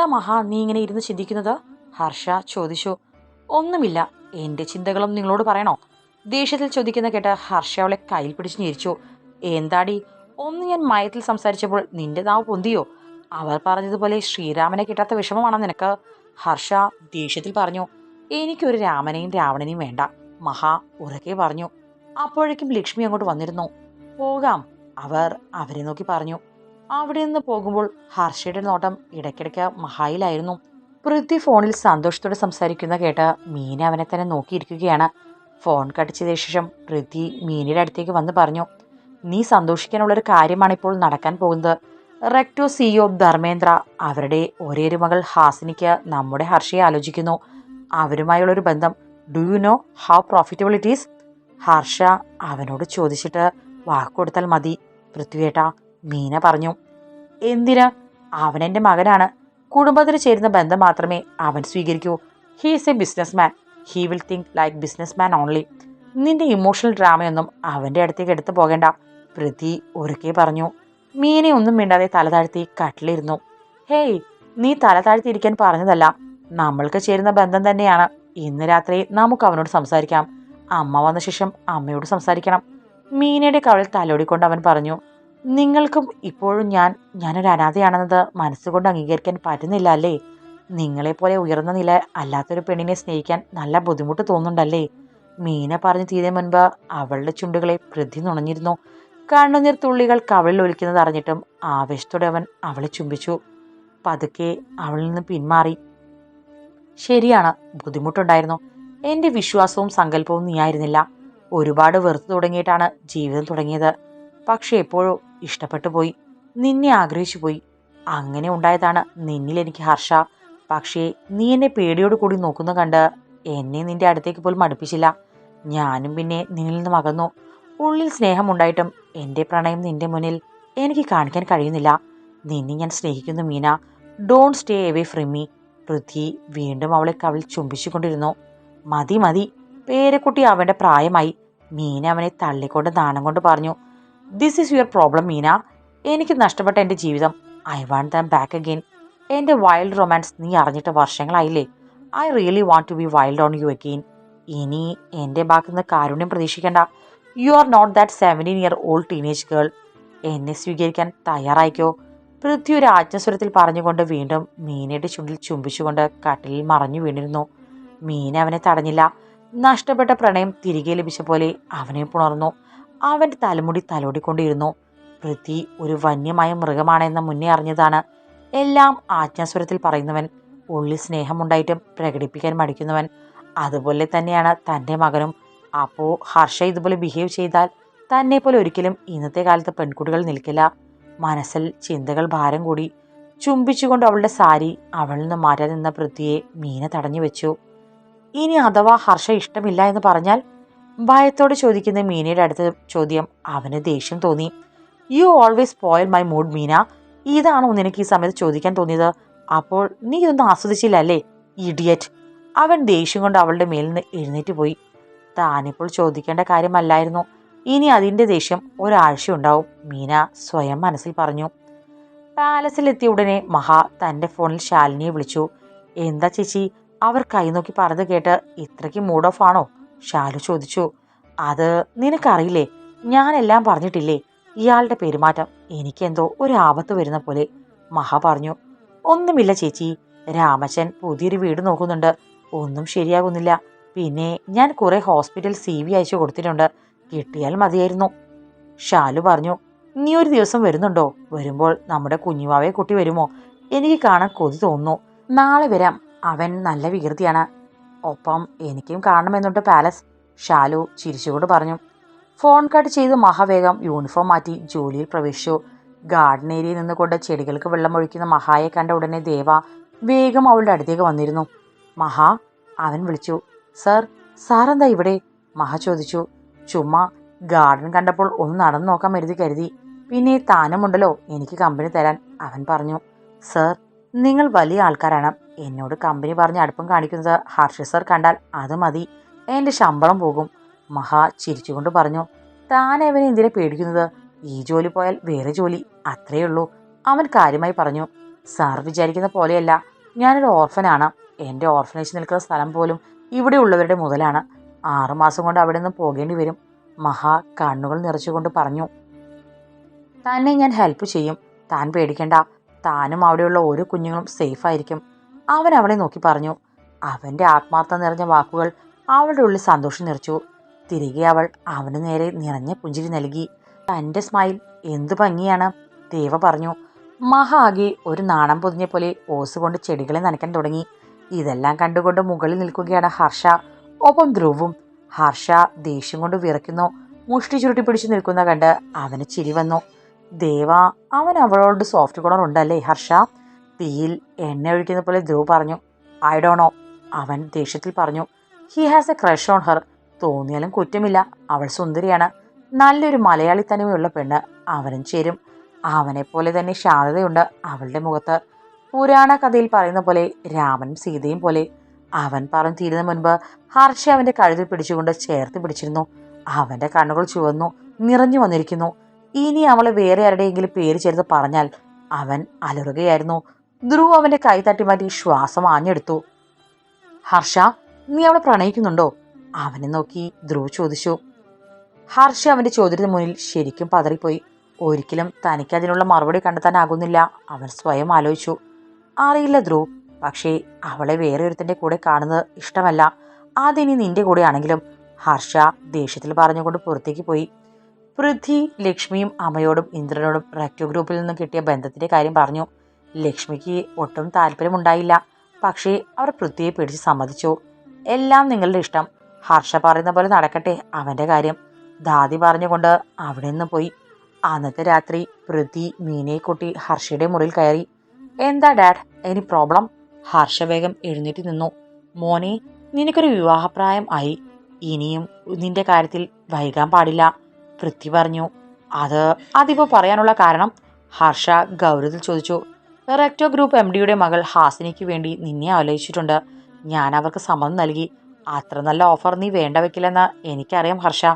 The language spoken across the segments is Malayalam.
എന്താ മഹാ നീ ഇങ്ങനെ ഇരുന്ന് ചിന്തിക്കുന്നത്? ഹർഷ ചോദിച്ചു. ഒന്നുമില്ല. എന്റെ ചിന്തകളും നിങ്ങളോട് പറയണോ? ദേഷ്യത്തിൽ ചോദിക്കുന്ന കേട്ട ഹർഷ അവളെ കയ്യിൽ പിടിച്ച് ഞെരിച്ചു. എന്താടി? ഒന്ന് ഞാൻ മയത്തിൽ സംസാരിച്ചപ്പോൾ നിന്റെ നാവ് പൊന്തിയോ? അവർ പറഞ്ഞതുപോലെ ശ്രീരാമനെ കിട്ടാത്ത വിഷമമാണോ നിനക്ക്? ഹർഷ ദേഷ്യത്തിൽ പറഞ്ഞു. എനിക്കൊരു രാമനെയും രാവണനെയും വേണ്ട. മഹാ ഉറക്കെ പറഞ്ഞു. അപ്പോഴേക്കും ലക്ഷ്മി അങ്ങോട്ട് വന്നിരുന്നു. പോകാം. അവർ അവരെ നോക്കി പറഞ്ഞു. അവിടെ നിന്ന് പോകുമ്പോൾ ഹർഷയുടെ നോട്ടം ഇടയ്ക്കിടയ്ക്ക് മഹായിലായിരുന്നു. പൃഥ്വി ഫോണിൽ സന്തോഷത്തോടെ സംസാരിക്കുന്ന കേട്ട മീന അവനെ തന്നെ നോക്കിയിരിക്കുകയാണ്. ഫോൺ കട്ട് ശേഷം പൃഥ്വി മീനയുടെ അടുത്തേക്ക് വന്ന് പറഞ്ഞു നീ സന്തോഷിക്കാനുള്ളൊരു കാര്യമാണ് ഇപ്പോൾ നടക്കാൻ പോകുന്നത്. റെക്ടോ സിഇഒ ധർമ്മേന്ദ്ര അവരുടെ ഒരേ ഒരു മകൾ ഹാസിനിക്ക് നമ്മുടെ ഹർഷയെ ആലോചിക്കുന്നു. അവരുമായുള്ളൊരു ബന്ധം. Do you know how profitable it is Harsha അവനോട് ചോദിച്ചിട്ട് വാക്കുകൊടുത്താൽ മതി. പൃഥ്വിയേട്ട മീന പറഞ്ഞു എന്തിനാ? അവൻ എന്റെ മകനാണ്. കുടുംബത്തിന് ചേരുന്ന ബന്ധം മാത്രമേ അവൻ സ്വീകരിക്കൂ. He's a business man he will think like business man only നിന്റെ ഇമോഷണൽ ഡ്രാമയൊന്നും അവന്റെ അടുത്തേക്ക് എടുത്തു പോകേണ്ട പ്രതി ഉറക്കെ പറഞ്ഞു. മീനെ ഒന്നും മിണ്ടാതെ തല താഴ്ത്തി കട്ടിലിരുന്നു. ഹേയ് നീ തല താഴ്ത്തിയിരിക്കാൻ പറഞ്ഞതല്ല. നമ്മൾക്ക് ചേരുന്ന ബന്ധം തന്നെയാണ്. ഇന്ന് രാത്രി നമുക്ക് അവനോട് സംസാരിക്കാം. അമ്മ വന്ന ശേഷം അമ്മയോട് സംസാരിക്കണം. മീനയുടെ കവളിൽ തലോടിക്കൊണ്ട് അവൻ പറഞ്ഞു നിങ്ങൾക്കും ഇപ്പോഴും ഞാൻ ഞാനൊരു അനാഥയാണെന്നത് മനസ്സുകൊണ്ട് അംഗീകരിക്കാൻ പറ്റുന്നില്ല അല്ലേ നിങ്ങളെപ്പോലെ ഉയർന്ന നില അല്ലാത്തൊരു പെണ്ണിനെ സ്നേഹിക്കാൻ നല്ല ബുദ്ധിമുട്ട് തോന്നുന്നുണ്ടല്ലേ? മീന പറഞ്ഞു തീരെ മുൻപ് അവളുടെ ചുണ്ടുകളെ പ്രതി നുണഞ്ഞിരുന്നു. കണ്ണുനീർ തുള്ളികൾ കവളിൽ ഒലിക്കുന്നത് അറിഞ്ഞിട്ടും ആവേശത്തോടെ അവൻ അവളെ ചുംബിച്ചു. പതുക്കെ അവളിൽ നിന്ന് പിന്മാറി. ശരിയാണ് ബുദ്ധിമുട്ടുണ്ടായിരുന്നു. എന്റെ വിശ്വാസവും സങ്കല്പവും നീയായിരുന്നില്ല ഒരുപാട് വെറുത്തു തുടങ്ങിയിട്ടാണ് ജീവിതം തുടങ്ങിയത്. പക്ഷെ എപ്പോഴോ ഇഷ്ടപ്പെട്ടു പോയി. നിന്നെ ആഗ്രഹിച്ചു പോയി. അങ്ങനെ ഉണ്ടായതാണ് നിന്നിൽ എനിക്ക് ഹർഷ. പക്ഷേ നീ എന്നെ പേടിയോട് കൂടി നോക്കുന്ന കണ്ട് എന്നെ നിന്റെ അടുത്തേക്ക് പോലും അടുപ്പിച്ചില്ല ഞാനും പിന്നെ നിന്നിൽ നിന്നും അകന്നു. ഉള്ളിൽ സ്നേഹമുണ്ടായിട്ടും എന്റെ പ്രണയം നിന്റെ മുന്നിൽ എനിക്ക് കാണിക്കാൻ കഴിയുന്നില്ല. നിന്നെ ഞാൻ സ്നേഹിക്കുന്നു Meena. Don stay away from me Prithvi വീണ്ടും അവളെ കവിൾ ചുംബിച്ചുകൊണ്ടിരുന്നു. മതി മതി. പേരക്കുട്ടി അവന്റെ പ്രായമായി. മീന അവനെ തള്ളിക്കൊണ്ട് നാണം കൊണ്ട് പറഞ്ഞു. This is your problem Meena എനിക്ക് നഷ്ടപ്പെട്ട എന്റെ ജീവിതം. I want them back again എന്റെ വൈൽഡ് റൊമാൻസ് നീ അറിഞ്ഞിട്ട് വർഷങ്ങളായില്ലേ? I really want to be wild on you again ഇനി എന്റെ ഭാഗത്തു നിന്ന് കാരുണ്യം പ്രതീക്ഷിക്കേണ്ട. You are not that seventeen year old teenage girl എന്നെ സ്വീകരിക്കാൻ തയ്യാറായിക്കോ? പൃഥ്വി ഒരു ആജ്ഞസ്വരത്തിൽ പറഞ്ഞുകൊണ്ട് വീണ്ടും മീനയുടെ ചുണ്ടിൽ ചുംബിച്ചുകൊണ്ട് കട്ടിലിൽ മറഞ്ഞു വീണിരുന്നു. മീന അവനെ തടഞ്ഞില്ല. നഷ്ടപ്പെട്ട പ്രണയം തിരികെ ലഭിച്ച പോലെ അവനെ പുണർന്നു. അവന്റെ തലമുടി തലോടിക്കൊണ്ടിരുന്നു. പൃഥ്വി ഒരു വന്യമായ മൃഗമാണെന്ന് മുന്നേ അറിഞ്ഞതാണ്. എല്ലാം ആജ്ഞാസ്വരത്തിൽ പറയുന്നവൻ ഉള്ളിൽ സ്നേഹമുണ്ടായിട്ടും പ്രകടിപ്പിക്കാൻ മടിക്കുന്നവൻ. അതുപോലെ തന്നെയാണ് തന്റെ മകനും. അപ്പോൾ ഹർഷ ഇതുപോലെ ബിഹേവ് ചെയ്താൽ തന്നെ പോലെ ഒരിക്കലും ഇന്നത്തെ കാലത്ത് പെൺകുട്ടികൾ നിൽക്കില്ല. മനസ്സിൽ ചിന്തകൾ ഭാരം കൂടി. ചുംബിച്ചുകൊണ്ട് അവളുടെ സാരി അവളിൽ നിന്ന് മാറ്റാൻ നിന്ന പൃഥ്വിയെ മീന തടഞ്ഞു വെച്ചു. ഇനി അഥവാ ഹർഷ ഇഷ്ടമില്ല എന്ന് പറഞ്ഞാൽ ഭയത്തോടെ ചോദിക്കുന്ന മീനയുടെ അടുത്ത ചോദ്യം അവന് ദേഷ്യം തോന്നി. You always spoil my mood Meena. ഇതാണോ നിനക്ക് ഈ സമയത്ത് ചോദിക്കാൻ തോന്നിയത്? അപ്പോൾ നീ ഇതൊന്നും ആസ്വദിച്ചില്ല അല്ലേ ഇഡിയറ്റ് അവൻ ദേഷ്യം കൊണ്ട് അവളുടെ മേലിൽ നിന്ന് എഴുന്നേറ്റ് പോയി. താനിപ്പോൾ ചോദിക്കേണ്ട കാര്യമല്ലായിരുന്നു. ഇനി അതിന്റെ ദേഷ്യം ഒരാഴ്ച ഉണ്ടാവും മീന സ്വയം മനസ്സിൽ പറഞ്ഞു. പാലസിലെത്തിയ ഉടനെ മഹാ തന്റെ ഫോണിൽ ശാലിനിയെ വിളിച്ചു. എന്താ ചേച്ചി അവർ കൈനോക്കി പറഞ്ഞു കേട്ട് ഇത്രയ്ക്ക് മൂഡ് ഓഫ് ആണോ? ഷാലു ചോദിച്ചു അത് നിനക്കറിയില്ലേ? ഞാനെല്ലാം പറഞ്ഞിട്ടില്ലേ? ഇയാളുടെ പെരുമാറ്റം എനിക്കെന്തോ ഒരു ആപത്ത് വരുന്ന പോലെ. മഹ പറഞ്ഞു ഒന്നുമില്ല ചേച്ചി രാമച്ചൻ പുതിയൊരു വീട് നോക്കുന്നുണ്ട്. ഒന്നും ശരിയാകുന്നില്ല. പിന്നെ ഞാൻ കുറെ ഹോസ്പിറ്റൽ സി വി അയച്ചു കൊടുത്തിട്ടുണ്ട്. കിട്ടിയാൽ മതിയായിരുന്നു. ഷാലു പറഞ്ഞു നീ ഒരു ദിവസം വരുന്നുണ്ടോ? വരുമ്പോൾ നമ്മുടെ കുഞ്ഞുവാവയെ കുട്ടി വരുമോ? എനിക്ക് കാണാൻ കൊതി തോന്നുന്നു. നാളെ വരാം. അവൻ നല്ല വികൃതിയാണ്. ഒപ്പം എനിക്കും കാണണമെന്നുണ്ട് പാലസ്. ഷാലു ചിരിച്ചുകൊണ്ട് പറഞ്ഞു. ഫോൺ കട്ട് ചെയ്ത് മഹാവേഗം യൂണിഫോം മാറ്റി ജോലിയിൽ പ്രവേശിച്ചു. ഗാർഡൻ ഏരിയയിൽ നിന്നുകൊണ്ട് ചെടികൾക്ക് വെള്ളമൊഴിക്കുന്ന മഹായെ കണ്ട ഉടനെ ദേവ വേഗം അവളുടെ അടുത്തേക്ക് വന്നിരുന്നു. മഹാ അവൻ വിളിച്ചു. സർ സാറെന്താ ഇവിടെ? മഹ ചോദിച്ചു. ചുമ്മാ ഗാർഡൻ കണ്ടപ്പോൾ ഒന്ന് നടന്നു നോക്കാൻ കരുതി കരുതി. പിന്നെ താനമുണ്ടല്ലോ എനിക്ക് കമ്പനി തരാൻ അവൻ പറഞ്ഞു. സർ നിങ്ങൾ വലിയ ആൾക്കാരാണ്. എന്നോട് കമ്പനി പറഞ്ഞ് അടുപ്പം കാണിക്കുന്നത് ഹർഷ സർ കണ്ടാൽ അത് മതി. എന്റെ ശമ്പളം പോകും. മഹാ ചിരിച്ചുകൊണ്ട് പറഞ്ഞു താൻ അവനെ എന്തിനെ പേടിക്കുന്നത്? ഈ ജോലി പോയാൽ വേറെ ജോലി. അത്രയേ ഉള്ളൂ. അവൻ കാര്യമായി പറഞ്ഞു സാർ വിചാരിക്കുന്ന പോലെയല്ല. ഞാനൊരു ഓർഫനാണ് എന്റെ ഓർഫനേജ് നിൽക്കുന്ന സ്ഥലം പോലും ഇവിടെ ഉള്ളവരുടെ മുതലാണ്. ആറുമാസം കൊണ്ട് അവിടെ നിന്ന് പോകേണ്ടി വരും. മഹാ കണ്ണുകൾ നിറച്ചുകൊണ്ട് പറഞ്ഞു തന്നെ ഞാൻ ഹെൽപ്പ് ചെയ്യും. താൻ പേടിക്കേണ്ട. താനും അവിടെയുള്ള ഓരോ കുഞ്ഞുങ്ങളും സേഫ് ആയിരിക്കും. അവൻ അവളെ നോക്കി പറഞ്ഞു. അവന്റെ ആത്മാർത്ഥം നിറഞ്ഞ വാക്കുകൾ അവളുടെ ഉള്ളിൽ സന്തോഷം നിറച്ചു. തിരികെ അവൾ അവന് നേരെ നിറഞ്ഞ പുഞ്ചിരി നൽകി. തന്റെ സ്മൈൽ എന്തു ഭംഗിയാണ് ദേവ പറഞ്ഞു. മഹ ആകെ ഒരു നാണം പൊതിഞ്ഞ പോലെ ഓസ് കൊണ്ട് ചെടികളെ നനയ്ക്കാൻ തുടങ്ങി. ഇതെല്ലാം കണ്ടുകൊണ്ട് മുകളിൽ നിൽക്കുകയാണ് ഹർഷ. ഒപ്പം ധ്രുവും. ഹർഷ ദേഷ്യം കൊണ്ട് വിറയ്ക്കുന്നു. മുഷ്ടി ചുരുട്ടി പിടിച്ചു നിൽക്കുന്ന കണ്ട് അവന് ചിരി വന്നു. ദേവ അവൻ അവളോട് സോഫ്റ്റ് കോളർ ഉണ്ടല്ലേ ഹർഷ? തീയിൽ എണ്ണ ഒഴിക്കുന്ന പോലെ ധ്രുവ് പറഞ്ഞു ഐ ഡോണോ അവൻ ദേഷ്യത്തിൽ പറഞ്ഞു he has a crush on her തോന്നിയാലും കുറ്റമില്ല അവൾ സുന്ദരിയാണ്. നല്ലൊരു മലയാളി തനിമയുള്ള പെണ്ണ് അവനും ചേരും. അവനെപ്പോലെ തന്നെ ശാന്തതയുണ്ട് അവളുടെ മുഖത്ത്. പുരാണ കഥയിൽ പറയുന്ന പോലെ രാമനും സീതയും പോലെ. അവൻ പറഞ്ഞു തീരുന്ന മുൻപ് ഹർഷ അവന്റെ കഴുതിൽ പിടിച്ചുകൊണ്ട് ചേർത്ത് പിടിച്ചിരുന്നു. അവന്റെ കണ്ണുകൾ ചുവന്നു നിറഞ്ഞു വന്നിരിക്കുന്നു. ഇനി അവളെ വേറെ ആരുടെയെങ്കിലും പേര് ചേർത്ത് പറഞ്ഞാൽ അവൻ അലറുകയായിരുന്നു. ധ്രുവ് അവന്റെ കൈ തട്ടി മാറ്റി ശ്വാസം ആഞ്ഞെടുത്തു. ഹർഷ നീ അവളെ പ്രണയിക്കുന്നുണ്ടോ? അവനെ നോക്കി ധ്രുവ് ചോദിച്ചു. ഹർഷ അവന്റെ ചോദ്യത്തിന് മുന്നിൽ ശരിക്കും പതറിപ്പോയി. ഒരിക്കലും തനിക്ക് അതിനുള്ള മറുപടി കണ്ടെത്താനാകുന്നില്ല. അവൻ സ്വയം ആലോചിച്ചു. അറിയില്ല ധ്രുവ് പക്ഷേ അവളെ വേറെ ഒരുത്തന്റെ കൂടെ കാണുന്നത് ഇഷ്ടമല്ല. അതിനി നിന്റെ കൂടെ ആണെങ്കിലും ഹർഷ ദേഷ്യത്തിൽ പറഞ്ഞുകൊണ്ട് പുറത്തേക്ക് പോയി. പൃഥ്വി ലക്ഷ്മിയും അമ്മയോടും ഇന്ദ്രനോടും റെക്ടോ ഗ്രൂപ്പിൽ നിന്നും കിട്ടിയ ബന്ധത്തിന്റെ കാര്യം പറഞ്ഞു. ലക്ഷ്മിക്ക് ഒട്ടും താല്പര്യമുണ്ടായില്ല. പക്ഷേ അവർ പൃഥ്വിയെ പിടിച്ച് സമ്മതിച്ചു. എല്ലാം നിങ്ങളുടെ ഇഷ്ടം. ഹർഷ പറയുന്ന പോലെ നടക്കട്ടെ അവന്റെ കാര്യം. ദാദി പറഞ്ഞുകൊണ്ട് അവിടെ നിന്ന് പോയി. അന്നത്തെ രാത്രി പൃഥ്വി മീനയെ കൂട്ടി ഹർഷയുടെ മുറിയിൽ കയറി. എന്താ ഡാഡ്? എനി പ്രോബ്ലം ഹർഷ വേഗം എഴുന്നേറ്റ് നിന്നു. മോനെ നിനക്കൊരു വിവാഹപ്രായം ആയി. ഇനിയും നിന്റെ കാര്യത്തിൽ വൈകാൻ പാടില്ല പൃഥ്വി പറഞ്ഞു. അത് അതിപ്പോ പറയാനുള്ള കാരണം? ഹർഷ ഗൗരവത്തിൽ ചോദിച്ചു. റെക്ടോ ഗ്രൂപ്പ് എം ഡിയുടെ മകൾ ഹാസിനിക്ക് വേണ്ടി നിന്നെ ആലോചിച്ചിട്ടുണ്ട്. ഞാൻ അവർക്ക് സമ്മതം നൽകി. അത്ര നല്ല ഓഫർ നീ വേണ്ട വെക്കില്ലെന്ന് എനിക്കറിയാം ഹർഷ.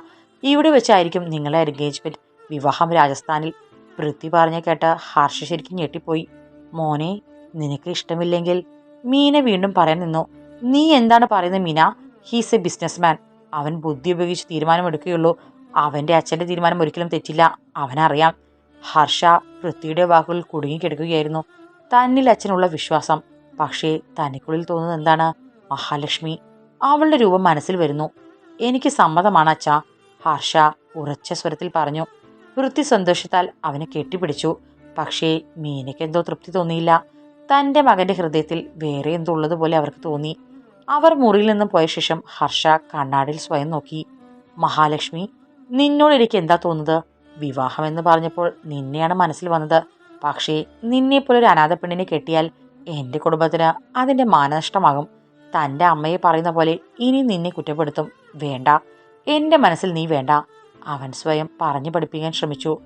ഇവിടെ വെച്ചായിരിക്കും നിങ്ങളെ എൻഗേജ്മെന്റ് വിവാഹം രാജസ്ഥാനിൽ. പൃഥ്വി പറഞ്ഞ കേട്ട് ഹർഷ ശരിക്കും ഞെട്ടിപ്പോയി. മോനെ നിനക്ക് ഇഷ്ടമില്ലെങ്കിൽ മീന വീണ്ടും പറയാൻ നിന്നു. നീ എന്താണ് പറയുന്നത് മീന? ഹീസ് എ ബിസിനസ്മാൻ അവൻ ബുദ്ധി ഉപയോഗിച്ച് തീരുമാനമെടുക്കുകയുള്ളൂ. അവന്റെ അച്ഛന്റെ തീരുമാനം ഒരിക്കലും തെറ്റില്ല. അവനറിയാം. ഹർഷ പൃഥ്വിയുടെ വാക്കുകൾ കുടുങ്ങിക്കിടക്കുകയായിരുന്നു തന്നിൽ അച്ഛനുള്ള വിശ്വാസം. പക്ഷേ തനിക്കുള്ളിൽ തോന്നുന്നത് എന്താണ്? മഹാലക്ഷ്മി. അവളുടെ രൂപം മനസ്സിൽ വരുന്നു. എനിക്ക് സമ്മതമാണ് അച്ഛ. ഹർഷ ഉറച്ച സ്വരത്തിൽ പറഞ്ഞു. വൃത്തി സന്തോഷത്താൽ അവനെ കെട്ടിപ്പിടിച്ചു. പക്ഷേ മീനയ്ക്ക് എന്തോ തൃപ്തി തോന്നിയില്ല. തന്റെ മകന്റെ ഹൃദയത്തിൽ വേറെ എന്തോ ഉള്ളതുപോലെ അവർക്ക് തോന്നി. അവർ മുറിയിൽ നിന്നും പോയ ശേഷം ഹർഷ കണ്ണാടിയിൽ സ്വയം നോക്കി. മഹാലക്ഷ്മി നിന്നോട് എനിക്ക് എന്താ തോന്നുന്നത്? വിവാഹം എന്ന് പറഞ്ഞപ്പോൾ നിന്നെയാണ് മനസ്സിൽ വന്നത്. പക്ഷേ നിന്നെപ്പോലെ ഒരു അനാഥ പെണ്ണിനെ കെട്ടിയാൽ എന്റെ കുടുംബത്തിന് അതിന്റെ മാനനഷ്ടമാകും. തന്റെ അമ്മയെ പറയുന്ന പോലെ ഇനി നിന്നെ കുറ്റപ്പെടുത്തും. വേണ്ട. എന്റെ മനസ്സിൽ നീ വേണ്ട. അവൻ സ്വയം പറഞ്ഞു പഠിപ്പിക്കാൻ ശ്രമിച്ചു.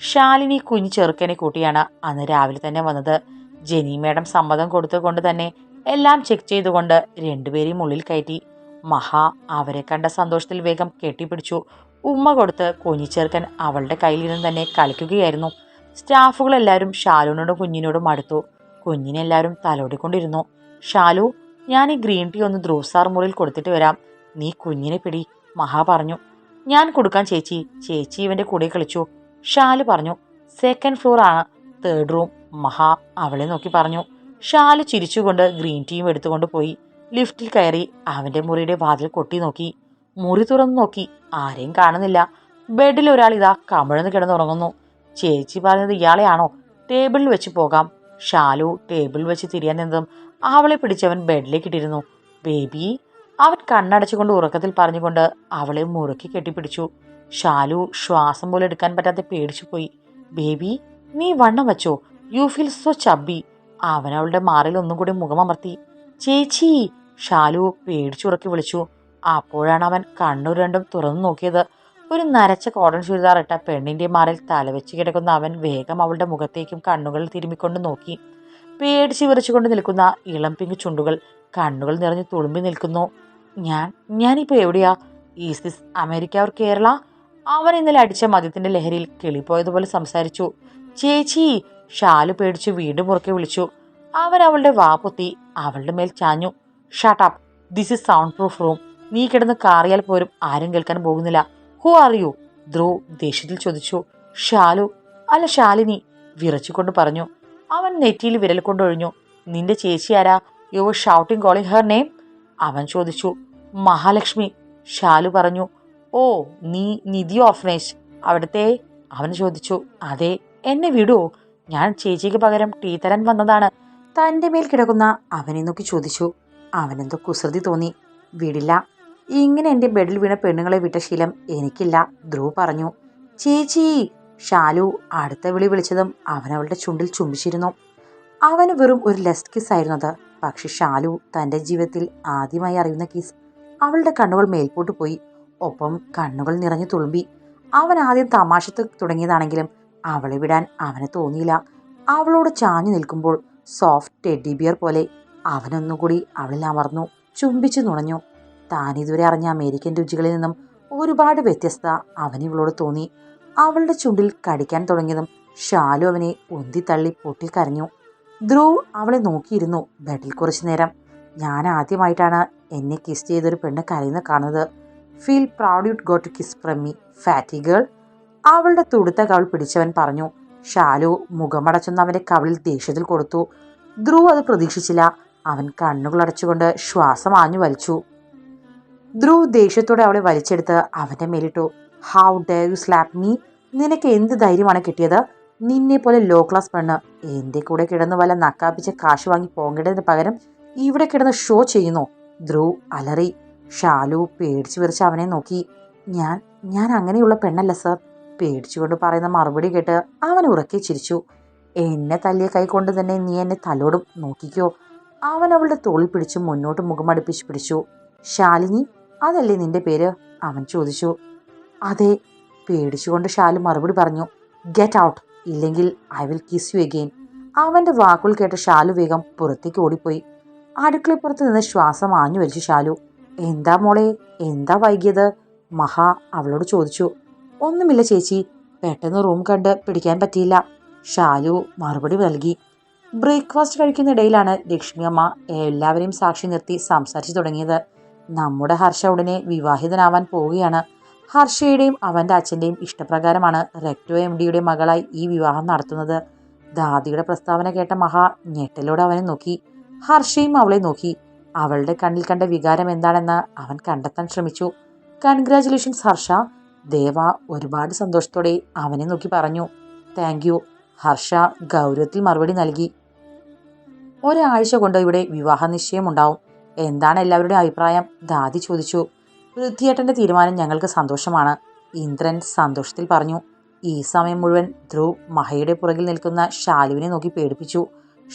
ശാലിനി കുഞ്ഞു ചെറുക്കനെ കൂട്ടിയാണ് അന്ന് രാവിലെ തന്നെ വന്നത്. ജെനി മേഡം സമ്മതം കൊടുത്തുകൊണ്ട് തന്നെ എല്ലാം ചെക്ക് ചെയ്തുകൊണ്ട് രണ്ടുപേരെയും ഉള്ളിൽ കയറ്റി. മഹാ അവരെ കണ്ട സന്തോഷത്തിൽ വേഗം കെട്ടിപ്പിടിച്ചു. ഉമ്മ കൊടുത്ത് കുഞ്ഞിച്ചേർക്കൻ അവളുടെ കയ്യിലിരുന്ന് തന്നെ കളിക്കുകയായിരുന്നു. സ്റ്റാഫുകളെല്ലാവരും ഷാലുവിനോടും കുഞ്ഞിനോടും അടുത്തു. കുഞ്ഞിനെല്ലാവരും തലോടിക്കൊണ്ടിരുന്നു. ഷാലു ഞാൻ ഈ ഗ്രീൻ ടീ ഒന്ന് ധ്രുവ് സാർ മുറിയിൽ കൊടുത്തിട്ട് വരാം. നീ കുഞ്ഞിനെ പിടി. മഹാ പറഞ്ഞു. ഞാൻ കൊടുക്കാൻ ചേച്ചി. ചേച്ചി ഇവന്റെ കൂടെ കളിച്ചു. ഷാലു പറഞ്ഞു. സെക്കൻഡ് ഫ്ലോർ ആണ്. Third room. മഹാ അവളെ നോക്കി പറഞ്ഞു. ഷാലു ചിരിച്ചുകൊണ്ട് ഗ്രീൻ ടീയും എടുത്തുകൊണ്ട് പോയി. ലിഫ്റ്റിൽ കയറി അവന്റെ മുറിയുടെ വാതിൽ കൊട്ടി നോക്കി. മുറി തുറന്നു നോക്കി. ആരെയും കാണുന്നില്ല. ബെഡിൽ ഒരാൾ ഇതാ കമിഴ്ന്ന് കിടന്നുറങ്ങുന്നു. ചേച്ചി പറഞ്ഞത് ഇയാളെയാണോ? ടേബിളിൽ വെച്ച് പോകാം. ഷാലു ടേബിളിൽ വെച്ച് തിരിയാൻ നിന്നതും അവളെ പിടിച്ചവൻ ബെഡിലേക്ക് ഇട്ടിരുന്നു. ബേബി അവൻ കണ്ണടച്ചുകൊണ്ട് ഉറക്കത്തിൽ പറഞ്ഞുകൊണ്ട് അവളെ മുറുക്കി കെട്ടിപ്പിടിച്ചു. ഷാലു ശ്വാസം പോലെ എടുക്കാൻ പറ്റാതെ പേടിച്ചു പോയി. ബേബി നീ വണ്ണം വച്ചോ. You feel so chubby. അവൻ അവളുടെ മാറിൽ ഒന്നും കൂടി മുഖമമർത്തി ചേച്ചി ഷാലു പേടിച്ചുറക്കി വിളിച്ചു. അപ്പോഴാണ് അവൻ കണ്ണു രണ്ടും തുറന്നു നോക്കിയത്. ഒരു നരച്ച കോടൻ ചുരിദാർ ഇട്ട പെണ്ണിന്റെ മാറിൽ തലവെച്ച് കിടക്കുന്ന അവൻ വേഗം അവളുടെ മുഖത്തേക്കും കണ്ണുകൾ തിരുമ്മിക്കൊണ്ട് നോക്കി. പേടിച്ച് വിറച്ചുകൊണ്ട് നിൽക്കുന്ന ഇളം പിങ്ക് ചുണ്ടുകൾ കണ്ണുകൾ നിറഞ്ഞ് തുളുമ്പി നിൽക്കുന്നു. ഞാൻ ഞാനിപ്പോൾ എവിടെയാ? ഈസ് അമേരിക്ക ഓർ കേരള അവൻ ഇന്നലെ അടിച്ച മദ്യത്തിന്റെ ലഹരിയിൽ കിളിപ്പോയതുപോലെ സംസാരിച്ചു. ചേച്ചി ഷാലു പേടിച്ച് വീണ്ടും പുറക്കെ വിളിച്ചു. അവൻ അവളുടെ വാ പൊത്തി അവളുടെ മേൽ ചാഞ്ഞു. Shut up this is sound proof room നീ കിടന്ന് കാറിയാൽ പോലും ആരും കേൾക്കാൻ പോകുന്നില്ല. ഹു ആർ യു ധ്രുവ് ദേഷ്യത്തിൽ ചോദിച്ചു. ഷാലു അല്ല ശാലിനി. വിറച്ചുകൊണ്ട് പറഞ്ഞു. അവൻ നെറ്റിയിൽ വിരൽ കൊണ്ടൊഴിഞ്ഞു. നിന്റെ ചേച്ചി ആരാ? You shouting calling her name അവൻ ചോദിച്ചു. മഹാലക്ഷ്മി. ഷാലു പറഞ്ഞു. ഓ നീ നിധി ഓർഫനേജ്. അവിടുത്തെ? അവൻ ചോദിച്ചു. അതെ എന്നെ വിടുവോ ഞാൻ ചേച്ചിക്ക് പകരം ടീ തരാൻ വന്നതാണ്. തന്റെ മേൽ കിടക്കുന്ന അവനെ നോക്കി ചോദിച്ചു. അവനെന്തോ കുസൃതി തോന്നി. വിടില്ല. ഇങ്ങനെ എന്റെ ബെഡിൽ വീണ പെണ്ണുങ്ങളെ വിട്ട ശീലം എനിക്കില്ല. ധ്രുവ് പറഞ്ഞു ചേച്ചി ഷാലു അടുത്ത വിളി വിളിച്ചതും അവൻ അവളുടെ ചുണ്ടിൽ ചുംബിച്ചിരുന്നു. അവന് വെറും ഒരു ലെസ്റ്റ് കിസ് ആയിരുന്നു അത്. പക്ഷെ ഷാലു തന്റെ ജീവിതത്തിൽ ആദ്യമായി അറിയുന്ന കിസ് അവളുടെ കണ്ണുകൾ മേൽപോട്ട് പോയി. ഒപ്പം കണ്ണുകൾ നിറഞ്ഞു തുളുമ്പി. അവൻ ആദ്യം തമാശത്ത് തുടങ്ങിയതാണെങ്കിലും അവളെ വിടാൻ അവന് തോന്നിയില്ല. അവളോട് ചാഞ്ഞു നിൽക്കുമ്പോൾ സോഫ്റ്റ് ടെഡി ബിയർ പോലെ അവനൊന്നുകൂടി അവളിൽ അമർന്നു ചുംബിച്ചു നുണഞ്ഞു. താൻ ഇതുവരെ അറിഞ്ഞ അമേരിക്കൻ രുചികളിൽ നിന്നും ഒരുപാട് വ്യത്യസ്ത അവൻ ഇവളോട് തോന്നി. അവളുടെ ചുണ്ടിൽ കടിക്കാൻ തുടങ്ങിയതും ഷാലു അവനെ ഉന്തിത്തള്ളി പൊട്ടിക്കരഞ്ഞു ധ്രുവ് അവളെ നോക്കിയിരുന്നു ബെഡിൽ കുറച്ചു നേരം. ഞാൻ ആദ്യമായിട്ടാണ് എന്നെ കിസ് ചെയ്തൊരു പെണ്ണ് കരയുന്ന കാണുന്നത്. Feel proud you'd go to kiss from me fatty girl അവളുടെ തുടുത്ത കവൾ പിടിച്ചവൻ പറഞ്ഞു ഷാലു മുഖമടച്ചൊന്ന് അവന്റെ കവളിൽ ദേഷ്യത്തിൽ കൊടുത്തു. ധ്രുവ് അത് പ്രതീക്ഷിച്ചില്ല. അവൻ കണ്ണുകൾ അടച്ചുകൊണ്ട് ശ്വാസം ആഞ്ഞു വലിച്ചു. ധ്രുവ് ദേഷ്യത്തോടെ അവളെ വലിച്ചെടുത്ത് അവന്റെ മേലിട്ടു. How dare you slap me നിനക്ക് എന്ത് ധൈര്യമാണ് കിട്ടിയത്? നിന്നെ പോലെ ലോ ക്ലാസ് പെണ്ണ്. എന്റെ കൂടെ കിടന്ന് വല്ല നക്കാപ്പിച്ച് കാശ് വാങ്ങി പോകേണ്ടതിന് പകരം ഇവിടെ കിടന്ന് ഷോ ചെയ്യുന്നു. ധ്രുവ് അലറി. ഷാലു പേടിച്ചു വിറിച്ച് അവനെ നോക്കി. ഞാൻ ഞാൻ അങ്ങനെയുള്ള പെണ്ണല്ല സർ പേടിച്ചുകൊണ്ട് പറയുന്ന മറുപടി കേട്ട് അവൻ ഉറക്കെ ചിരിച്ചു. എന്നെ തല്ലിയ കൈ കൊണ്ട് തന്നെ നീ എന്നെ തലോടും. നോക്കിക്കോ. അവൻ അവളുടെ തോളിൽ പിടിച്ച് മുന്നോട്ട് മുഖമടുപ്പിച്ച് പിടിച്ചു. ശാലിനി അതല്ലേ നിന്റെ പേര്? അവൻ ചോദിച്ചു. അതെ പേടിച്ചുകൊണ്ട് ഷാലു മറുപടി പറഞ്ഞു ഗെറ്റ് ഔട്ട് ഇല്ലെങ്കിൽ I will kiss you again അവന്റെ വാക്കുകൾ കേട്ട ഷാലു വേഗം പുറത്തേക്ക് ഓടിപ്പോയി. അടുക്കളപ്പുറത്ത് നിന്ന് ശ്വാസം ആഞ്ഞു വലിച്ചു ഷാലു. എന്താ മോളെ? എന്താ വൈകിയത്? മഹാ അവളോട് ചോദിച്ചു. ഒന്നുമില്ല ചേച്ചി പെട്ടെന്ന് റൂം കണ്ട് പിടിക്കാൻ പറ്റിയില്ല. ഷാലു മറുപടി നൽകി. ബ്രേക്ക്ഫാസ്റ്റ് കഴിക്കുന്നിടയിലാണ് ലക്ഷ്മി അമ്മ എല്ലാവരെയും സാക്ഷി നിർത്തി സംസാരിച്ചു തുടങ്ങിയത്. നമ്മുടെ ഹർഷ ഉടനെ വിവാഹിതനാവാൻ പോവുകയാണ്. ഹർഷയുടെയും അവന്റെ അച്ഛന്റെയും ഇഷ്ടപ്രകാരമാണ് റെക്ടോ എം ഡിയുടെ മകളായി ഈ വിവാഹം നടത്തുന്നത്. ദാദിയുടെ പ്രസ്താവന കേട്ട മഹാ ഞെട്ടലോടെ അവനെ നോക്കി. ഹർഷയും അവളെ നോക്കി. അവളുടെ കണ്ണിൽ കണ്ട വികാരം എന്താണെന്ന് അവൻ കണ്ടെത്താൻ ശ്രമിച്ചു. കൺഗ്രാചുലേഷൻസ് ഹർഷ. ദേവ ഒരുപാട് സന്തോഷത്തോടെ അവനെ നോക്കി പറഞ്ഞു. താങ്ക് യു ഹർഷ ഗൗരവത്തിൽ മറുപടി നൽകി. ഒരാഴ്ച കൊണ്ട് ഇവിടെ വിവാഹ നിശ്ചയമുണ്ടാവും എന്താണ് എല്ലാവരുടെയും അഭിപ്രായം? ദാദി ചോദിച്ചു. പൃഥ്വിയേട്ടന്റെ തീരുമാനം ഞങ്ങൾക്ക് സന്തോഷമാണ്. ഇന്ദ്രൻ സന്തോഷത്തിൽ പറഞ്ഞു. ഈ സമയം മുഴുവൻ ധ്രുവ് മഹയുടെ പുറകിൽ നിൽക്കുന്ന ഷാലുവിനെ നോക്കി പേടിപ്പിച്ചു.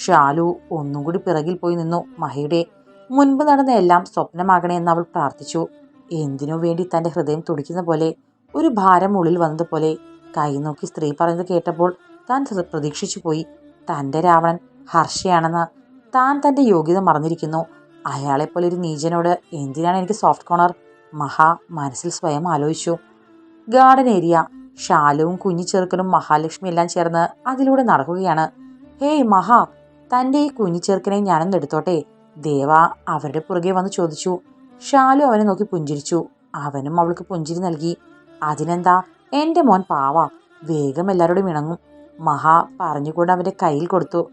ഷാലു ഒന്നും കൂടി പിറകിൽ പോയി നിന്നു മഹയുടെ. മുൻപ് നടന്ന എല്ലാം സ്വപ്നമാകണേ എന്ന് അവൾ പ്രാർത്ഥിച്ചു. എന്തിനു വേണ്ടി തന്റെ ഹൃദയം തുടിക്കുന്ന പോലെ ഒരു ഭാരം ഉള്ളിൽ വന്നതുപോലെ കൈ നോക്കി സ്ത്രീ പറയുന്നത് കേട്ടപ്പോൾ താൻ പ്രതീക്ഷിച്ചു പോയി. തന്റെ രാവണൻ ഹർഷയാണെന്ന് താൻ തന്റെ യോഗ്യത മറന്നിരിക്കുന്നു. അയാളെപ്പോലെ ഒരു നീചനോട് എന്തിനാണ് എനിക്ക് സോഫ്റ്റ് കോർണർ മഹാ മനസ്സിൽ സ്വയം ആലോചിച്ചു. ഗാർഡൻ ഏരിയ ഷാലുവും കുഞ്ഞു ചെറുക്കനും മഹാലക്ഷ്മി എല്ലാം ചേർന്ന് അതിലൂടെ നടക്കുകയാണ്. ഹേയ് മഹാ തന്റെ ഈ കുഞ്ഞു ചെറുക്കനെ ഞാനൊന്ന് എടുത്തോട്ടെ? ദേവ അവരുടെ പുറകെ വന്ന് ചോദിച്ചു. ഷാലു അവനെ നോക്കി പുഞ്ചിരിച്ചു. അവനും അവൾക്ക് പുഞ്ചിരി നൽകി. അതിനെന്താ? എന്റെ മോൻ പാവ. വേഗം എല്ലാവരോടും ഇണങ്ങും. മഹാ പറഞ്ഞുകൊണ്ട് അവന്റെ കയ്യിൽ കൊടുത്തു.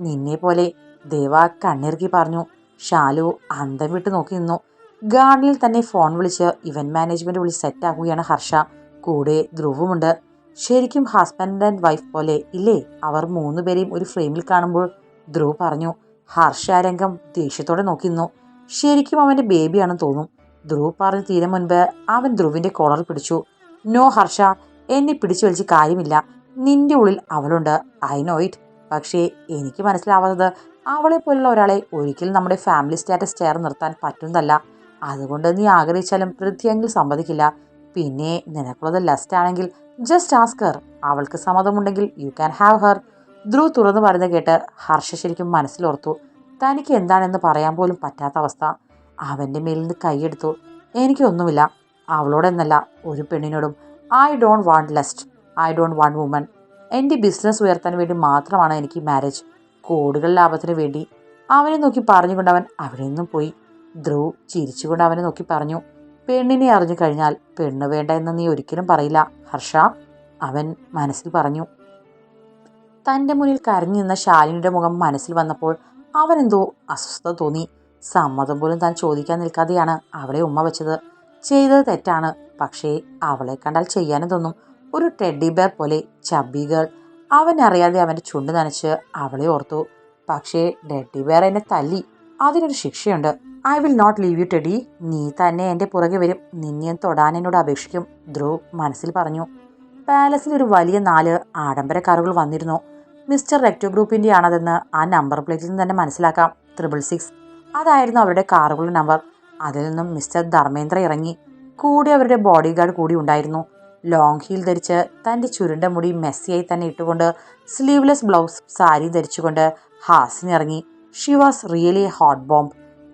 നിന്നെ പോലെ ദേവ കണ്ണിറുക്കി പറഞ്ഞു. ഷാലു അന്തം വിട്ട് നോക്കി നിന്നു. ഗാർഡനിൽ തന്നെ ഫോൺ വിളിച്ച് ഇവന്റ് മാനേജ്മെന്റ് വിളിച്ച് സെറ്റാക്കുകയാണ് ഹർഷ. കൂടെ ധ്രുവുമുണ്ട്. ശരിക്കും ഹസ്ബൻഡ് ആൻഡ് വൈഫ് പോലെ ഇല്ലേ? അവർ മൂന്നുപേരെയും ഒരു ഫ്രെയിമിൽ കാണുമ്പോൾ ധ്രുവ് പറഞ്ഞു ഹർഷ രംഗം ദേഷ്യത്തോടെ നോക്കിന്നു ശരിക്കും അവന്റെ ബേബിയാണെന്ന് തോന്നും. ധ്രുവ് പറഞ്ഞ് തീരെ മുൻപ് അവൻ ധ്രുവിന്റെ കോളർ പിടിച്ചു. നോ ഹർഷ എന്നെ പിടിച്ചു വലിച്ച് കാര്യമില്ല. നിന്റെ ഉള്ളിൽ അവളുണ്ട്. ഐ നോ ഇറ്റ് പക്ഷേ എനിക്ക് മനസ്സിലാവാത്തത് അവളെ പോലുള്ള ഒരാളെ ഒരിക്കലും നമ്മുടെ ഫാമിലി സ്റ്റാറ്റസ് ചേർന്ന് നിർത്താൻ പറ്റുന്നതല്ല. അതുകൊണ്ട് നീ ആഗ്രഹിച്ചാലും പൃഥ്വിയെങ്കിൽ സമ്മതിക്കില്ല. പിന്നെ നിനക്കുള്ളത് ലസ്റ്റ് ആണെങ്കിൽ ജസ്റ്റ് ആസ്കർ അവൾക്ക് സമ്മതമുണ്ടെങ്കിൽ you can have her Dhruv തുറന്നു പറയുന്നത് കേട്ട് ഹർഷ ശരിക്കും മനസ്സിലോർത്തു. തനിക്ക് എന്താണെന്ന് പറയാൻ പോലും പറ്റാത്ത അവസ്ഥ. അവന്റെ മേലിൽ നിന്ന് കൈയെടുത്തു എനിക്കൊന്നുമില്ല. അവളോടെന്നല്ല ഒരു പെണ്ണിനോടും I don't want lust I don't want woman എന്റെ ബിസിനസ് ഉയർത്താൻ വേണ്ടി മാത്രമാണ് എനിക്ക് മാരേജ് കോടികൾ ലാഭത്തിന് വേണ്ടി അവനെ നോക്കി പറഞ്ഞുകൊണ്ട് അവൻ അവിടെ നിന്നും പോയി. ധ്രുവ് ചിരിച്ചുകൊണ്ട് അവനെ നോക്കി പറഞ്ഞു പെണ്ണിനെ അറിഞ്ഞു കഴിഞ്ഞാൽ പെണ്ണ് വേണ്ട എന്ന് നീ ഒരിക്കലും പറയില്ല. ഹർഷ അവൻ മനസ്സിൽ പറഞ്ഞു. തന്റെ മുന്നിൽ കരഞ്ഞു നിന്ന ശാലിനിയുടെ മുഖം മനസ്സിൽ വന്നപ്പോൾ അവനെന്തോ അസ്വസ്ഥത തോന്നി. സമ്മതം പോലും താൻ ചോദിക്കാൻ നിൽക്കാതെയാണ് അവളെ ഉമ്മ വെച്ചത്. ചെയ്തത് തെറ്റാണ് പക്ഷേ അവളെ കണ്ടാൽ ചെയ്യാനും തോന്നും ഒരു ടെഡി ബേർ പോലെ ചബി ഗേൾ അവൻ അറിയാതെ അവന്റെ ചുണ്ട് നനച്ച് അവളെ ഓർത്തു. പക്ഷേ ഡെഡി ബെയർ എന്നെ തല്ലി. അതിനൊരു ശിക്ഷയുണ്ട്. I will not leave you teddy നീ തന്നെ എന്റെ പുറകെ വരും. നിന്നെ തൊടാൻ എന്നോട് അപേക്ഷിക്കും. ധ്രുവ് മനസ്സിൽ പറഞ്ഞു. പാലസിൽ ഒരു വലിയ നാല് ആഡംബര കാറുകൾ വന്നിരുന്നു. മിസ്റ്റർ റെക്ടോ ഗ്രൂപ്പിന്റെ ആണതെന്ന് ആ നമ്പർ പ്ലേറ്റിൽ നിന്ന് തന്നെ മനസ്സിലാക്കാം. Triple six. അതായിരുന്നു അവരുടെ കാറുകളുടെ നമ്പർ. അതിൽ നിന്നും മിസ്റ്റർ ധർമ്മേന്ദ്ര ഇറങ്ങി. കൂടെ അവരുടെ ബോഡി ഗാർഡ് കൂടി ഉണ്ടായിരുന്നു. ലോങ് ഹീൽ ധരിച്ച് തന്റെ ചുരുണ്ട മുടി മെസ്സിയായി തന്നെ ഇട്ടുകൊണ്ട് സ്ലീവ്ലെസ് ബ്ലൗസ് സാരി ധരിച്ചുകൊണ്ട് ഹാസിനിറങ്ങി. She was really hot bomb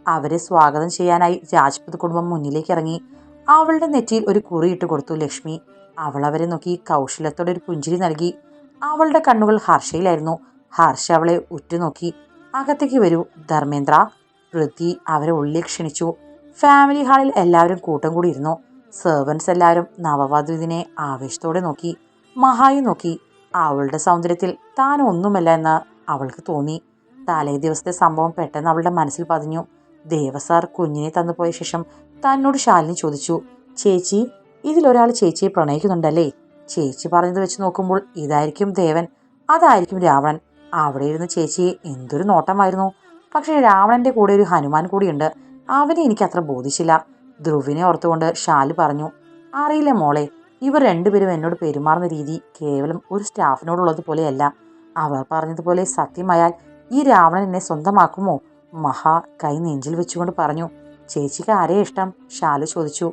അവരെ സ്വാഗതം ചെയ്യാനായി രാജ്പുത് കുടുംബം മുന്നിലേക്ക് ഇറങ്ങി. അവളുടെ നെറ്റിയിൽ ഒരു കുറി ഇട്ട് കൊടുത്തു ലക്ഷ്മി. അവൾ അവരെ നോക്കി കൗശലത്തോടെ ഒരു പുഞ്ചിരി നൽകി. അവളുടെ കണ്ണുകൾ ഹർഷയിലായിരുന്നു. ഹർഷ അവളെ ഉറ്റുനോക്കി. അകത്തേക്ക് വരൂ ധർമ്മേന്ദ്ര. പൃഥ്വി അവരെ ഉള്ളിൽ ക്ഷണിച്ചു. ഫാമിലി ഹാളിൽ എല്ലാവരും കൂട്ടം കൂടി ഇരുന്നു. സെർവൻസ് എല്ലാവരും നവവധുവിനെ ആവേശത്തോടെ നോക്കി മഹായു നോക്കി. അവളുടെ സൗന്ദര്യത്തിൽ താൻ ഒന്നുമല്ല എന്ന് അവൾക്ക് തോന്നി. തലേ ദിവസത്തെ സംഭവം പെട്ടെന്ന് അവളുടെ മനസ്സിൽ പതിഞ്ഞു. ദേവസാർ കുഞ്ഞിനെ തന്നുപോയ ശേഷം തന്നോട് ശാലിനി ചോദിച്ചു ചേച്ചി ഇതിലൊരാൾ ചേച്ചിയെ പ്രണയിക്കുന്നുണ്ടല്ലേ? ചേച്ചി പറഞ്ഞത് വെച്ച് നോക്കുമ്പോൾ ഇതായിരിക്കും ദേവൻ അതായിരിക്കും രാവണൻ. അവിടെ ഇരുന്ന് ചേച്ചിയെ എന്തൊരു നോട്ടമായിരുന്നു. പക്ഷേ രാവണന്റെ കൂടെ ഒരു ഹനുമാൻ കൂടിയുണ്ട്. അവനെ എനിക്ക് അത്ര ബോധിച്ചില്ല. ധ്രുവിനെ ഓർത്തുകൊണ്ട് ഷാൽ പറഞ്ഞു അറിയില്ല മോളെ ഇവർ രണ്ടുപേരും എന്നോട് പെരുമാറുന്ന രീതി കേവലം ഒരു സ്റ്റാഫിനോടുള്ളത് പോലെയല്ല. അവർ പറഞ്ഞതുപോലെ സത്യമായാൽ ഈ രാവണൻ എന്നെ സ്വന്തമാക്കുമോ? മഹാ കൈ നെഞ്ചിൽ വെച്ചുകൊണ്ട് പറഞ്ഞു ചേച്ചിക്ക് ആരെയാ ഇഷ്ടം? ഷാലു ചോദിച്ചു.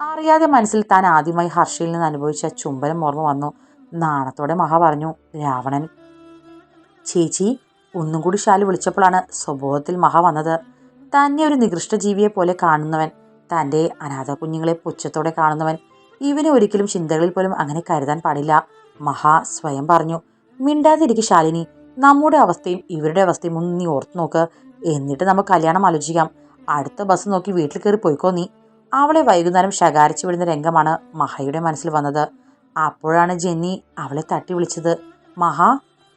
അറിയാതെ മനസ്സിൽ താൻ ആദ്യമായി ഹർഷയിൽ നിന്ന് അനുഭവിച്ച ചുംബനം ഓർമ്മ വന്നു നാണത്തോടെ മഹ പറഞ്ഞു രാവണൻ. ചേച്ചി ഒന്നും കൂടി ശാലു വിളിച്ചപ്പോഴാണ് സ്വഭാവത്തിൽ മഹ വന്നത്. തന്നെ ഒരു നികൃഷ്ട ജീവിയെ പോലെ കാണുന്നവൻ തന്റെ അനാഥ കുഞ്ഞുങ്ങളെ പുച്ഛത്തോടെ കാണുന്നവൻ ഇവനെ ഒരിക്കലും ചിന്തകളിൽ പോലും അങ്ങനെ കരുതാൻ പാടില്ല. മഹാ സ്വയം പറഞ്ഞു മിണ്ടാതിരിക്കും ശാലിനി നമ്മുടെ അവസ്ഥയും ഇവരുടെ അവസ്ഥയും ഒന്ന് നീ ഓർത്തു നോക്ക്. എന്നിട്ട് നമുക്ക് കല്യാണം ആലോചിക്കാം. അടുത്ത ബസ് നോക്കി വീട്ടിൽ കയറി പോയിക്കോ നീ. അവളെ വൈകുന്നേരം ശകാരിച്ചു വിടുന്ന രംഗമാണ് മഹയുടെ മനസ്സിൽ വന്നത്. അപ്പോഴാണ് ജെന്നി അവളെ തട്ടി വിളിച്ചത്. മഹ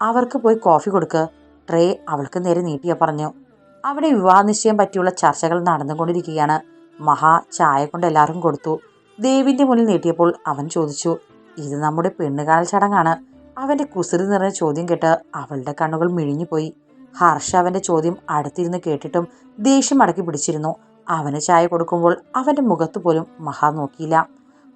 അവർക്ക് പോയി കോഫി കൊടുക്ക്. ട്രേ അവൾക്ക് നേരെ നീട്ടിയ പറഞ്ഞു. അവിടെ വിവാഹ നിശ്ചയം പറ്റിയുള്ള ചർച്ചകൾ നടന്നുകൊണ്ടിരിക്കുകയാണ്. മഹ ചായ കൊണ്ട് എല്ലാവർക്കും കൊടുത്തു. ദേവിന്റെ മുന്നിൽ നീട്ടിയപ്പോൾ അവൻ ചോദിച്ചു ഇത് നമ്മുടെ പെണ്ണുകാണൽ ചടങ്ങാണ്. അവന്റെ കുസൃതി നിറഞ്ഞ ചോദ്യം കേട്ട് അവളുടെ കണ്ണുകൾ മിഴിഞ്ഞുപോയി ഹർഷ അവന്റെ ചോദ്യം അടുത്തിരുന്ന് കേട്ടിട്ടും ദേഷ്യം അടക്കി പിടിച്ചിരുന്നു. അവന് ചായ കൊടുക്കുമ്പോൾ അവന്റെ മുഖത്ത് പോലും മഹാ നോക്കിയില്ല.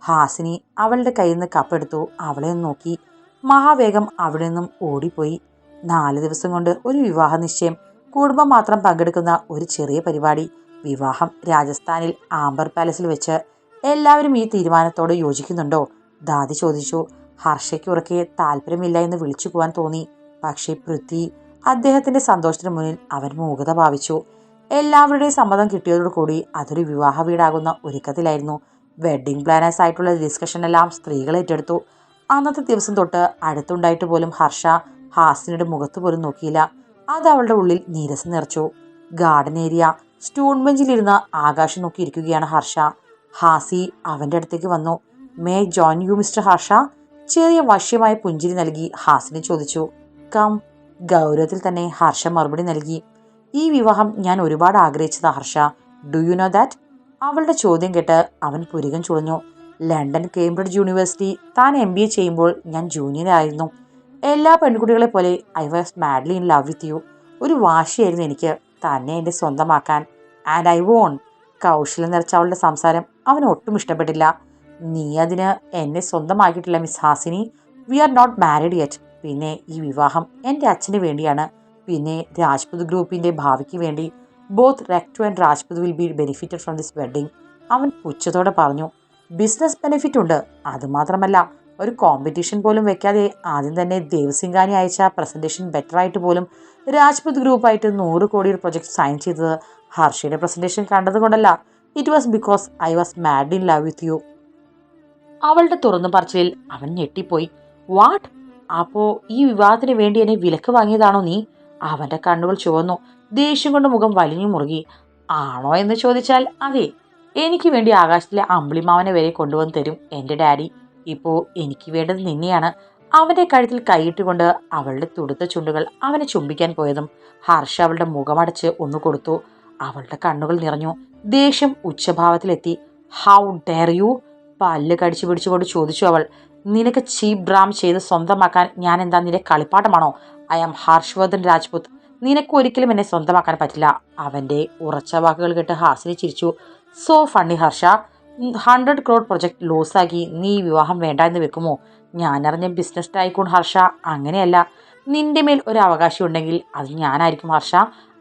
ഹാസിനി അവളുടെ കയ്യിൽ നിന്ന് കപ്പെടുത്തു അവളെ നോക്കി. മഹാവേഗം അവിടെ നിന്നും ഓടിപ്പോയി. നാല് ദിവസം കൊണ്ട് ഒരു വിവാഹ നിശ്ചയം കുടുംബം മാത്രം പങ്കെടുക്കുന്ന ഒരു ചെറിയ പരിപാടി വിവാഹം രാജസ്ഥാനിൽ ആംബർ പാലസിൽ വെച്ച് എല്ലാവരും ഈ തീരുമാനത്തോട് യോജിക്കുന്നുണ്ടോ? ദാദി ചോദിച്ചു. ഹർഷയ്ക്ക് ഉറക്കെ താല്പര്യമില്ല എന്ന് വിളിച്ചു പോവാൻ തോന്നി. പക്ഷേ പൃഥ്വി അദ്ദേഹത്തിന്റെ സന്തോഷത്തിന് മുന്നിൽ അവൻ മൂകത ഭാവിച്ചു. എല്ലാവരുടെയും സമ്മതം കിട്ടിയതോടുകൂടി അതൊരു വിവാഹ വീടാകുന്ന ഒരുക്കത്തിലായിരുന്നു വെഡ്ഡിംഗ് പ്ലാനേഴ്സ് ആയിട്ടുള്ള ഡിസ്കഷൻ എല്ലാം സ്ത്രീകൾ ഏറ്റെടുത്തു. അന്നത്തെ ദിവസം തൊട്ട് അടുത്തുണ്ടായിട്ട് പോലും ഹർഷ ഹാസിനയുടെ മുഖത്ത് പോലും നോക്കിയില്ല. അത് അവളുടെ ഉള്ളിൽ നീരസം നിറച്ചു. ഗാർഡൻ ഏരിയ സ്റ്റൂൺ ബെഞ്ചിലിരുന്ന് ആകാശം നോക്കിയിരിക്കുകയാണ് ഹർഷ. ഹാസി അവന്റെ അടുത്തേക്ക് വന്നു. May join you mister Harsha? ചെറിയ വശ്യമായ പുഞ്ചിരി നൽകി ഹാസിനെ ചോദിച്ചു. കം ഗൗരവത്തിൽ തന്നെ ഹർഷ മറുപടി നൽകി. ഈ വിവാഹം ഞാൻ ഒരുപാട് ആഗ്രഹിച്ചതാ Harsha. Do you know that അവളുടെ ചോദ്യം കേട്ട് അവൻ പുരികം ചുളഞ്ഞു. ലണ്ടൻ കേംബ്രിഡ്ജ് യൂണിവേഴ്സിറ്റി താൻ എം ബി എ ചെയ്യുമ്പോൾ ഞാൻ ജൂനിയറായിരുന്നു എല്ലാ പെൺകുട്ടികളെ പോലെ I was madly in love with you ഒരു വാശിയായിരുന്നു എനിക്ക്. തന്നെ എന്റെ സ്വന്തമാക്കാൻ. ആൻഡ് ഐ വോൺ കൗശലം നിറച്ച അവളുടെ സംസാരം അവന് ഒട്ടും ഇഷ്ടപ്പെട്ടില്ല. നീ അതിന് എന്നെ സ്വന്തമാക്കിയിട്ടില്ല miss Hasini. We are not married yet പിന്നെ ഈ വിവാഹം എന്റെ അച്ഛന് വേണ്ടിയാണ്. പിന്നെ രാജ്പുത് ഗ്രൂപ്പിന്റെ ഭാവിക്ക് വേണ്ടി both റെക്ടു and Rajput will be benefited from this wedding അവൻ പുച്ഛത്തോടെ പറഞ്ഞു ബിസിനസ് ബെനിഫിറ്റ് ഉണ്ട്. അതുമാത്രമല്ല ഒരു കോമ്പറ്റീഷൻ പോലും വെക്കാതെ ആദ്യം തന്നെ ദേവസിംഗാനി അയച്ച പ്രസന്റേഷൻ ബെറ്റർ ആയിട്ട് പോലും രാജ്പുത് ഗ്രൂപ്പായിട്ട് നൂറ് കോടിയുടെ പ്രൊജക്ട് സൈൻ ചെയ്തത് ഹർഷയുടെ presentation കണ്ടതുകൊണ്ടല്ല. It was because I was mad in love with you അവളുടെ തുറന്നു പറച്ചിലിൽ അവൻ ഞെട്ടിപ്പോയി. വാട്ട് അപ്പോ ഈ വിവാഹത്തിന് വേണ്ടി എന്നെ വിലക്ക് വാങ്ങിയതാണോ നീ? അവന്റെ കണ്ണുകൾ ചുവന്നു. ദേഷ്യം കൊണ്ട് മുഖം വലിഞ്ഞു മുറുകി. ആണോ എന്ന് ചോദിച്ചാൽ അതെ. എനിക്ക് വേണ്ടി ആകാശത്തിലെ അമ്പിളിമാവനെ വരെ കൊണ്ടുവന്ന് തരും എന്റെ ഡാഡി. ഇപ്പോ എനിക്ക് വേണ്ടത് നിന്നെയാണ്. അവന്റെ കഴുത്തിൽ കൈയിട്ടുകൊണ്ട് അവളുടെ തുടുത്ത ചുണ്ടുകൾ അവനെ ചുംബിക്കാൻ പോയതും ഹർഷ അവളുടെ മുഖമടച്ച് ഒന്ന് കൊടുത്തു. അവളുടെ കണ്ണുകൾ നിറഞ്ഞു. ദേഷ്യം ഉച്ചഭാവത്തിലെത്തി. ഹൗ ഡെയർ യു പല്ല് കടിച്ചു പിടിച്ചുകൊണ്ട് ചോദിച്ചു അവൾ. നിനക്ക് ചീപ്പ് ഡ്രാം ചെയ്ത് സ്വന്തമാക്കാൻ ഞാൻ എന്താ നിന്റെ കളിപ്പാട്ടമാണോ? ഐ ആം ഹർഷവർദ്ധൻ രാജ്പുത് നിനക്ക് ഒരിക്കലും എന്നെ സ്വന്തമാക്കാൻ പറ്റില്ല. അവന്റെ ഉറച്ച വാക്കുകൾ കേട്ട് ഹാസിനി ചിരിച്ചു. So funny Harsha. Hundred crore project ലോസാക്കി നീ വിവാഹം വേണ്ട എന്ന് വെക്കുമോ? ഞാനറിഞ്ഞ ബിസിനസ് ടൈക്കൂൺ ഹർഷ അങ്ങനെയല്ല. നിന്റെ മേൽ ഒരു അവകാശം ഉണ്ടെങ്കിൽ അത് ഞാനായിരിക്കും ഹർഷ.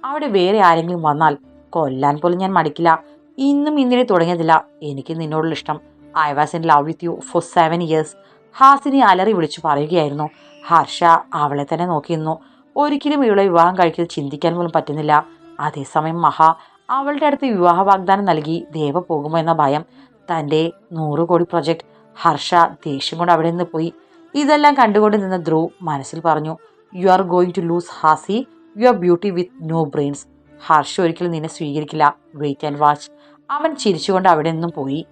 അവിടെ വേറെ ആരെങ്കിലും വന്നാൽ കൊല്ലാൻ പോലും ഞാൻ മടിക്കില്ല. ഇന്നും ഇന്നലെ തുടങ്ങിയതില്ല. എനിക്ക് നിന്നോടുള്ള ഇഷ്ടം. I was in love with you for seven years Hasini അലറി വിളിച്ചു പറയുകയായിരുന്നു. ഹർഷ അവളെ തന്നെ നോക്കിയിരുന്നു. ഒരിക്കലും ഇവളെ വിവാഹം കഴിക്കൽ ചിന്തിക്കാൻ പോലും പറ്റുന്നില്ല. അതേസമയം മഹ അവളുടെ അടുത്ത് വിവാഹ വാഗ്ദാനം നൽകി ദേവ പോകുമോ എന്ന ഭയം. തന്റെ നൂറ് കോടി പ്രൊജക്ട് ഹർഷ ദേഷ്യം കൊണ്ട് അവിടെ നിന്ന് പോയി. ഇതെല്ലാം കണ്ടുകൊണ്ട് നിന്ന ധ്രുവ് മനസ്സിൽ പറഞ്ഞു you are going to lose Hasi you are beauty with no brains Harsha ഒരിക്കലും നിന്നെ സ്വീകരിക്കില്ല. വെയിറ്റ് ആൻഡ് വാച്ച് അവൻ ചിരിച്ചുകൊണ്ട് അവിടെ നിന്നും പോയി.